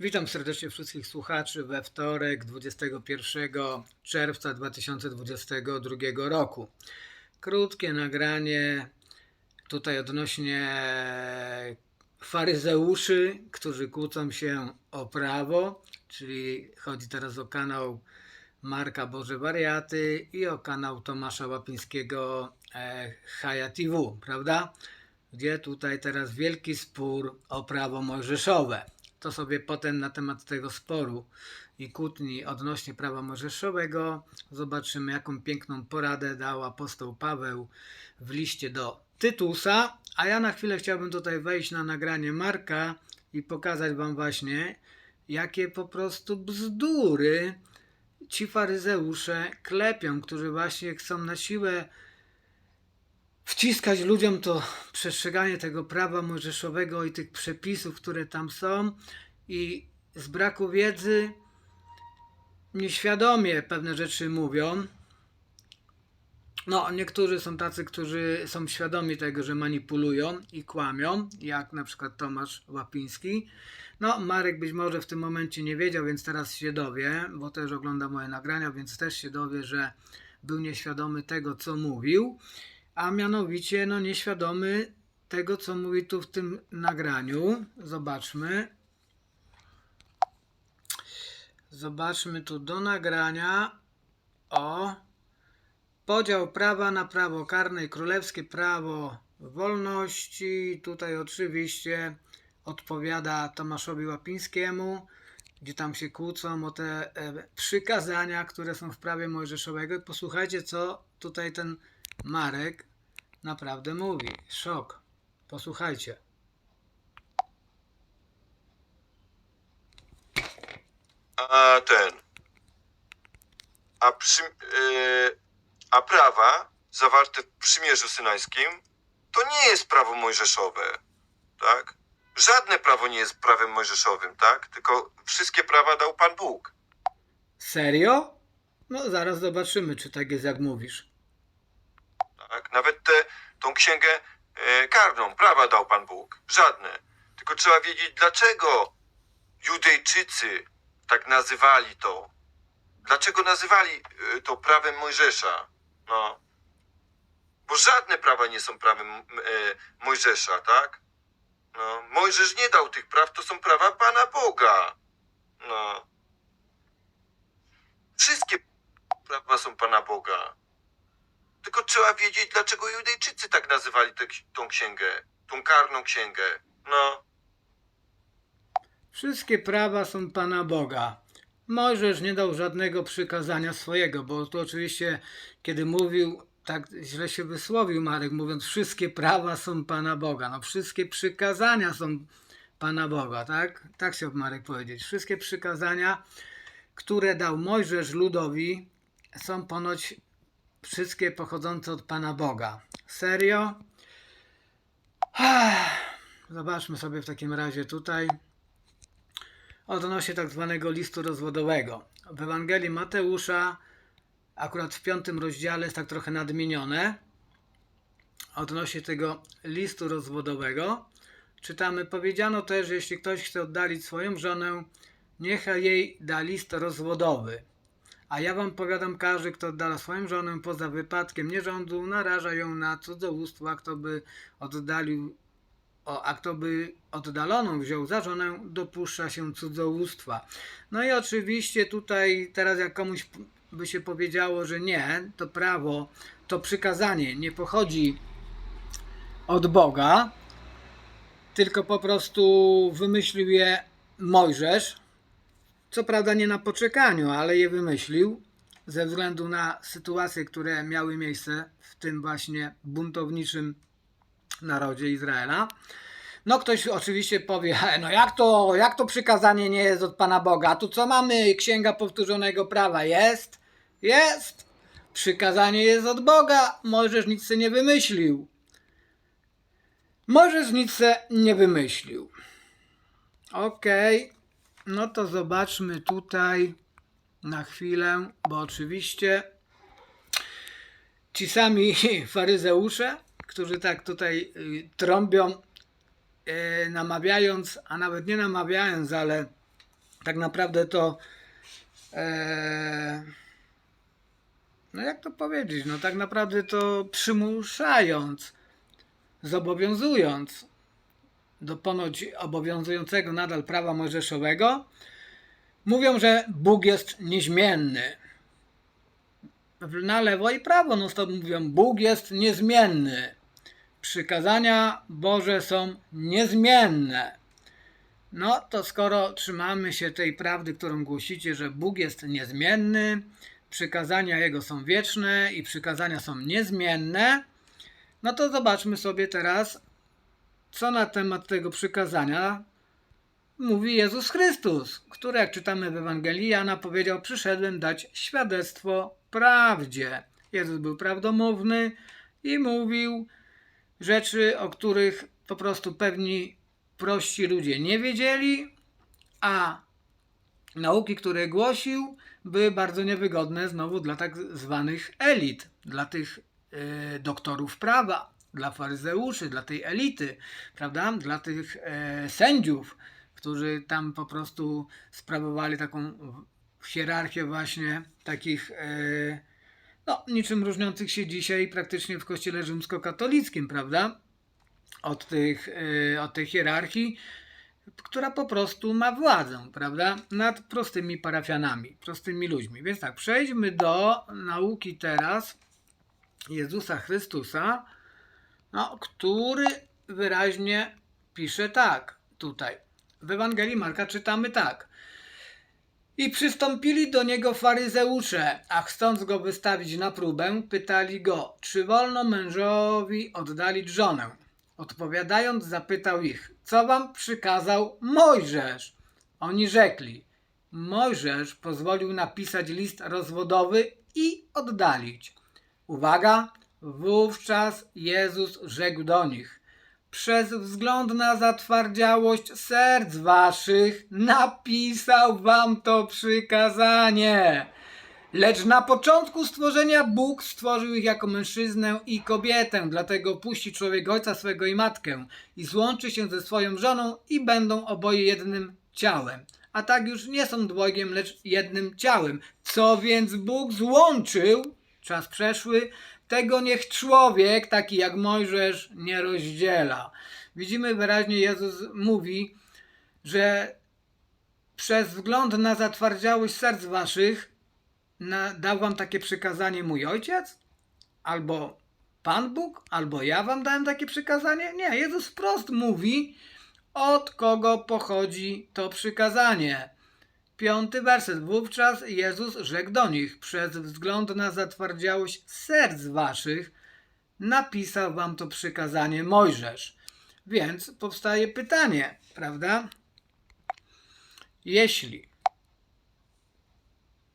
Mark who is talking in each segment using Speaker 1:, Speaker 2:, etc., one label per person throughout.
Speaker 1: Witam serdecznie wszystkich słuchaczy we wtorek 21 czerwca 2022 roku. Krótkie nagranie tutaj odnośnie faryzeuszy, którzy kłócą się o prawo, czyli chodzi teraz o kanał Marka Boże Wariaty i o kanał Tomasza Łapińskiego e, Haja TV, prawda? Gdzie tutaj teraz wielki spór o prawo mojżeszowe. To sobie potem na temat tego sporu i kłótni odnośnie prawa mojżeszowego zobaczymy, jaką piękną poradę dał apostoł Paweł w liście do Tytusa. A ja na chwilę chciałbym tutaj wejść na nagranie Marka i pokazać Wam właśnie, jakie po prostu bzdury ci faryzeusze klepią, którzy właśnie chcą na siłę wciskać ludziom to przestrzeganie tego prawa mojżeszowego i tych przepisów, które tam są i z braku wiedzy nieświadomie pewne rzeczy mówią. No, niektórzy są tacy, którzy są świadomi tego, że manipulują i kłamią, jak na przykład Tomasz Łapiński. No, Marek być może w tym momencie nie wiedział, więc teraz się dowie, bo też ogląda moje nagrania, więc też się dowie, że był nieświadomy tego, co mówił, a mianowicie no, nieświadomy tego, co mówi tu w tym nagraniu. Zobaczmy. Zobaczmy tu do nagrania o podział prawa na prawo karne i królewskie prawo wolności. Tutaj oczywiście odpowiada Tomaszowi Łapińskiemu, gdzie tam się kłócą o te e, przykazania, które są w prawie mojżeszowego. Posłuchajcie, co tutaj ten Marek naprawdę mówi. Szok. Posłuchajcie.
Speaker 2: a ten. A, przy, yy, a prawa zawarte w przymierzu synajskim to nie jest prawo mojżeszowe, tak? Żadne prawo nie jest prawem mojżeszowym, tak? Tylko wszystkie prawa dał Pan Bóg.
Speaker 1: Serio? No zaraz zobaczymy, czy tak jest jak mówisz.
Speaker 2: Tak? Nawet tę tą księgę e, karną, prawa dał Pan Bóg. Żadne. Tylko trzeba wiedzieć, dlaczego Judejczycy tak nazywali to. Dlaczego nazywali e, to prawem Mojżesza? No. Bo żadne prawa nie są prawem e, Mojżesza, tak? No. Mojżesz nie dał tych praw, to są prawa Pana Boga. No. Wszystkie prawa są Pana Boga. Tylko trzeba wiedzieć, dlaczego Judejczycy tak nazywali tę, tą księgę, tą karną księgę. No,
Speaker 1: Wszystkie prawa są Pana Boga. Mojżesz nie dał żadnego przykazania swojego, bo tu oczywiście, kiedy mówił, tak źle się wysłowił Marek, mówiąc, wszystkie prawa są Pana Boga. No, wszystkie przykazania są Pana Boga, tak? Tak chciał Marek powiedzieć. Wszystkie przykazania, które dał Mojżesz ludowi, są ponoć wszystkie pochodzące od Pana Boga. Serio? Zobaczmy sobie w takim razie tutaj odnośnie tak zwanego listu rozwodowego. W Ewangelii Mateusza, akurat w piątym rozdziale jest tak trochę nadmienione, odnośnie tego listu rozwodowego, czytamy, powiedziano też, jeśli ktoś chce oddalić swoją żonę, niechaj jej da list rozwodowy. A ja wam powiadam, każdy, kto oddala swoją żonę poza wypadkiem nierządu, naraża ją na cudzołóstwo, a kto by oddalił o, a kto by oddaloną wziął za żonę, dopuszcza się cudzołóstwa. No i oczywiście tutaj teraz jak komuś by się powiedziało, że nie, to prawo, to przykazanie nie pochodzi od Boga, tylko po prostu wymyślił je Mojżesz. Co prawda nie na poczekaniu, ale je wymyślił ze względu na sytuacje, które miały miejsce w tym właśnie buntowniczym narodzie Izraela. No ktoś oczywiście powie, "E, no jak to, jak to przykazanie nie jest od Pana Boga? Tu co mamy? Księga powtórzonego prawa jest? Jest. Przykazanie jest od Boga. Możesz nic nie wymyślił. Możesz nic nie wymyślił. Okej. No to zobaczmy tutaj na chwilę, bo oczywiście ci sami faryzeusze, którzy tak tutaj y, trąbią, y, namawiając, a nawet nie namawiając, ale tak naprawdę to e, no jak to powiedzieć, no tak naprawdę to przymuszając, zobowiązując do ponoć obowiązującego nadal prawa mojżeszowego, mówią, że Bóg jest niezmienny. Na lewo i prawo no stop mówią, Bóg jest niezmienny. Przykazania Boże są niezmienne. No to skoro trzymamy się tej prawdy, którą głosicie, że Bóg jest niezmienny, przykazania Jego są wieczne i przykazania są niezmienne, no to zobaczmy sobie teraz, co na temat tego przykazania mówi Jezus Chrystus, który, jak czytamy w Ewangelii Jana, powiedział: Przyszedłem dać świadectwo prawdzie. Jezus był prawdomówny i mówił rzeczy, o których po prostu pewni prości ludzie nie wiedzieli, a nauki, które głosił, były bardzo niewygodne znowu dla tak zwanych elit, dla tych e, doktorów prawa, dla faryzeuszy, dla tej elity, prawda? Dla tych e, sędziów, którzy tam po prostu sprawowali taką hierarchię właśnie takich e, no, niczym różniących się dzisiaj praktycznie w kościele rzymskokatolickim, prawda? Od, tych, e, od tej hierarchii, która po prostu ma władzę, prawda? Nad prostymi parafianami, prostymi ludźmi. Więc tak, przejdźmy do nauki teraz Jezusa Chrystusa, no, który wyraźnie pisze tak tutaj. W Ewangelii Marka czytamy tak. I przystąpili do niego faryzeusze, a chcąc go wystawić na próbę, pytali go, czy wolno mężowi oddalić żonę. Odpowiadając, zapytał ich, co wam przykazał Mojżesz? Oni rzekli, Mojżesz pozwolił napisać list rozwodowy i oddalić. Uwaga, wówczas Jezus rzekł do nich, przez wzgląd na zatwardziałość serc waszych napisał wam to przykazanie. Lecz na początku stworzenia Bóg stworzył ich jako mężczyznę i kobietę, dlatego puści człowiek ojca swego i matkę i złączy się ze swoją żoną i będą oboje jednym ciałem. A tak już nie są dwojgiem, lecz jednym ciałem. Co więc Bóg złączył, czas przeszły, tego niech człowiek, taki jak Mojżesz, nie rozdziela. Widzimy wyraźnie, Jezus mówi, że przez wzgląd na zatwardziałość serc waszych na, dał wam takie przykazanie mój ojciec? Albo Pan Bóg? Albo ja wam dałem takie przykazanie? Nie, Jezus wprost mówi, od kogo pochodzi to przykazanie. Piąty werset. Wówczas Jezus rzekł do nich, przez wzgląd na zatwardziałość serc waszych napisał wam to przykazanie Mojżesz. Więc powstaje pytanie, prawda? Jeśli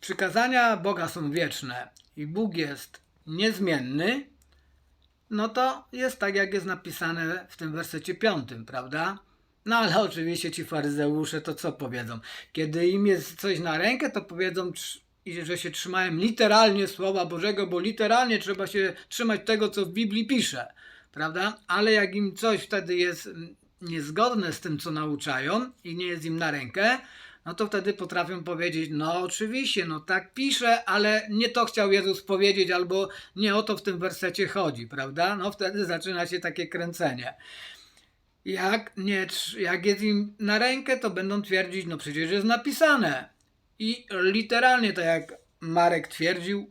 Speaker 1: przykazania Boga są wieczne i Bóg jest niezmienny, no to jest tak, jak jest napisane w tym wersecie piątym, prawda? No ale oczywiście ci faryzeusze to co powiedzą? Kiedy im jest coś na rękę, to powiedzą, że się trzymałem literalnie Słowa Bożego, bo literalnie trzeba się trzymać tego, co w Biblii pisze, prawda? Ale jak im coś wtedy jest mm, niezgodne z tym, co nauczają i nie jest im na rękę, no to wtedy potrafią powiedzieć, no oczywiście, no tak pisze, ale nie to chciał Jezus powiedzieć, albo nie o to w tym wersecie chodzi, prawda? No wtedy zaczyna się takie kręcenie. Jak, nie, jak jest im na rękę, to będą twierdzić, no przecież jest napisane. I literalnie, tak jak Marek twierdził,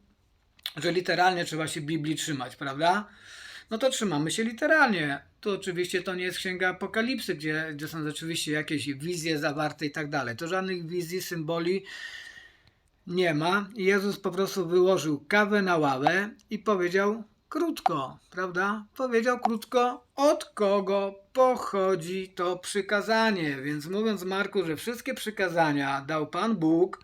Speaker 1: że literalnie trzeba się Biblii trzymać, prawda? No to trzymamy się literalnie. To oczywiście to nie jest księga Apokalipsy, gdzie, gdzie są rzeczywiście jakieś wizje zawarte i tak dalej. To żadnych wizji, symboli nie ma. Jezus po prostu wyłożył kawę na ławę i powiedział krótko, prawda? Powiedział krótko, od kogo pochodzi to przykazanie. Więc mówiąc Marku, że wszystkie przykazania dał Pan Bóg,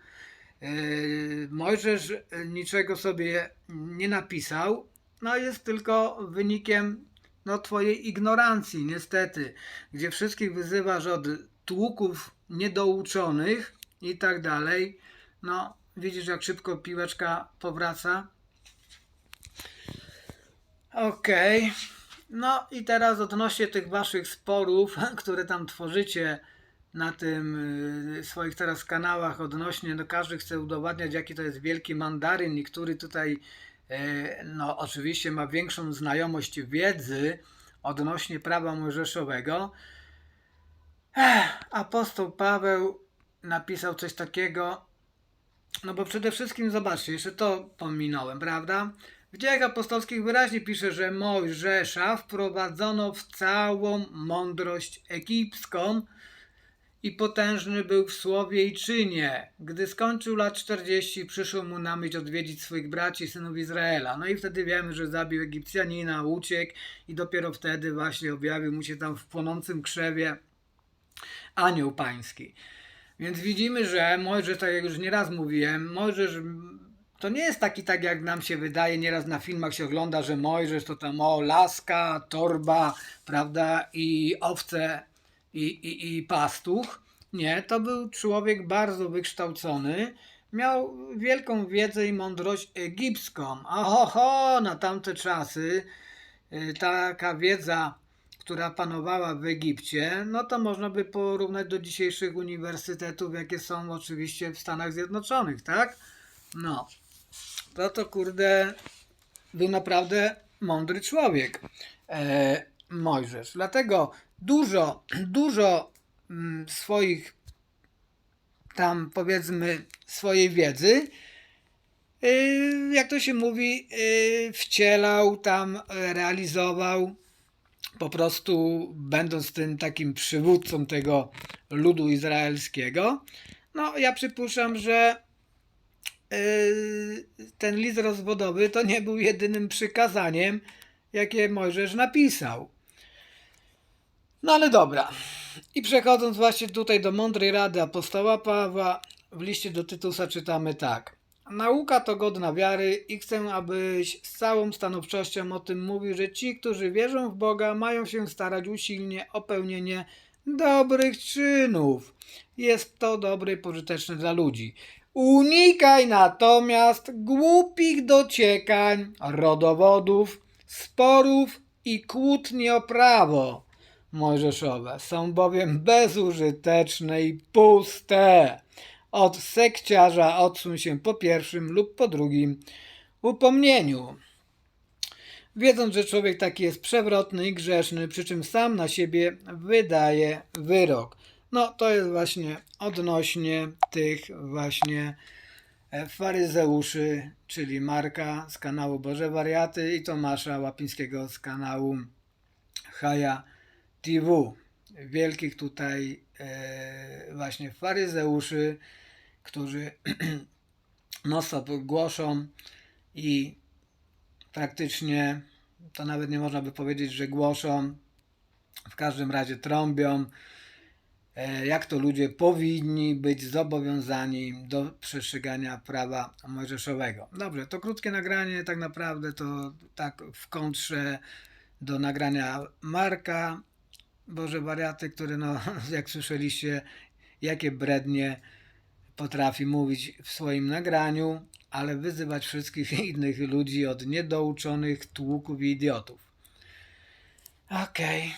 Speaker 1: yy, Mojżesz niczego sobie nie napisał, no jest tylko wynikiem no, twojej ignorancji, niestety, gdzie wszystkich wyzywasz od tłuków niedouczonych i tak dalej. No, widzisz, jak szybko piłeczka powraca. Okej. No i teraz odnośnie tych waszych sporów, które tam tworzycie na tym y, swoich teraz kanałach odnośnie, no każdy chce udowadniać jaki to jest wielki mandaryn i który tutaj e, no oczywiście ma większą znajomość wiedzy odnośnie prawa mojżeszowego. Ech, apostoł Paweł napisał coś takiego, no bo przede wszystkim zobaczcie, jeszcze to pominąłem, prawda? W dziejach apostolskich wyraźnie pisze, że Mojżesza wprowadzono w całą mądrość egipską i potężny był w słowie i czynie. Gdy skończył lat 40, przyszło mu na myśl odwiedzić swoich braci, synów Izraela. No i wtedy wiemy, że zabił Egipcjanina, uciekł i dopiero wtedy właśnie objawił mu się tam w płonącym krzewie anioł pański. Więc widzimy, że Mojżesz, tak jak już nieraz mówiłem, Mojżesz to nie jest taki tak, jak nam się wydaje, nieraz na filmach się ogląda, że Mojżesz to tam o laska, torba, prawda, i owce i, i, i pastuch. Nie, to był człowiek bardzo wykształcony, miał wielką wiedzę i mądrość egipską. Oho, na tamte czasy y, taka wiedza, która panowała w Egipcie, no to można by porównać do dzisiejszych uniwersytetów, jakie są oczywiście w Stanach Zjednoczonych, tak? No, to to kurde był naprawdę mądry człowiek, e, Mojżesz. Dlatego dużo, dużo mm, swoich tam powiedzmy swojej wiedzy, y, jak to się mówi, y, wcielał tam, e, realizował, po prostu będąc tym takim przywódcą tego ludu izraelskiego. No, ja przypuszczam, że ten list rozwodowy to nie był jedynym przykazaniem, jakie Mojżesz napisał. No ale dobra. I przechodząc właśnie tutaj do mądrej rady apostoła Pawła, w liście do Tytusa czytamy tak. Nauka to godna wiary i chcę, abyś z całą stanowczością o tym mówił, że ci, którzy wierzą w Boga, mają się starać usilnie o pełnienie dobrych czynów. Jest to dobre i pożyteczne dla ludzi. Unikaj natomiast głupich dociekań, rodowodów, sporów i kłótni o prawo mojżeszowe. Są bowiem bezużyteczne i puste. Od sekciarza odsuń się po pierwszym lub po drugim upomnieniu. Wiedząc, że człowiek taki jest przewrotny i grzeszny, przy czym sam na siebie wydaje wyrok. No to jest właśnie odnośnie tych właśnie e, faryzeuszy, czyli Marka z kanału Boże Wariaty i Tomasza Łapińskiego z kanału Haja TV. Wielkich tutaj e, właśnie faryzeuszy, którzy non-stop głoszą i praktycznie to nawet nie można by powiedzieć, że głoszą, w każdym razie trąbią, jak to ludzie powinni być zobowiązani do przestrzegania prawa mojżeszowego. Dobrze, to krótkie nagranie, tak naprawdę to tak w kontrze do nagrania Marka, Boże wariaty, który no, jak słyszeliście, jakie brednie potrafi mówić w swoim nagraniu, ale wyzywać wszystkich innych ludzi od niedouczonych tłuków i idiotów. Okej.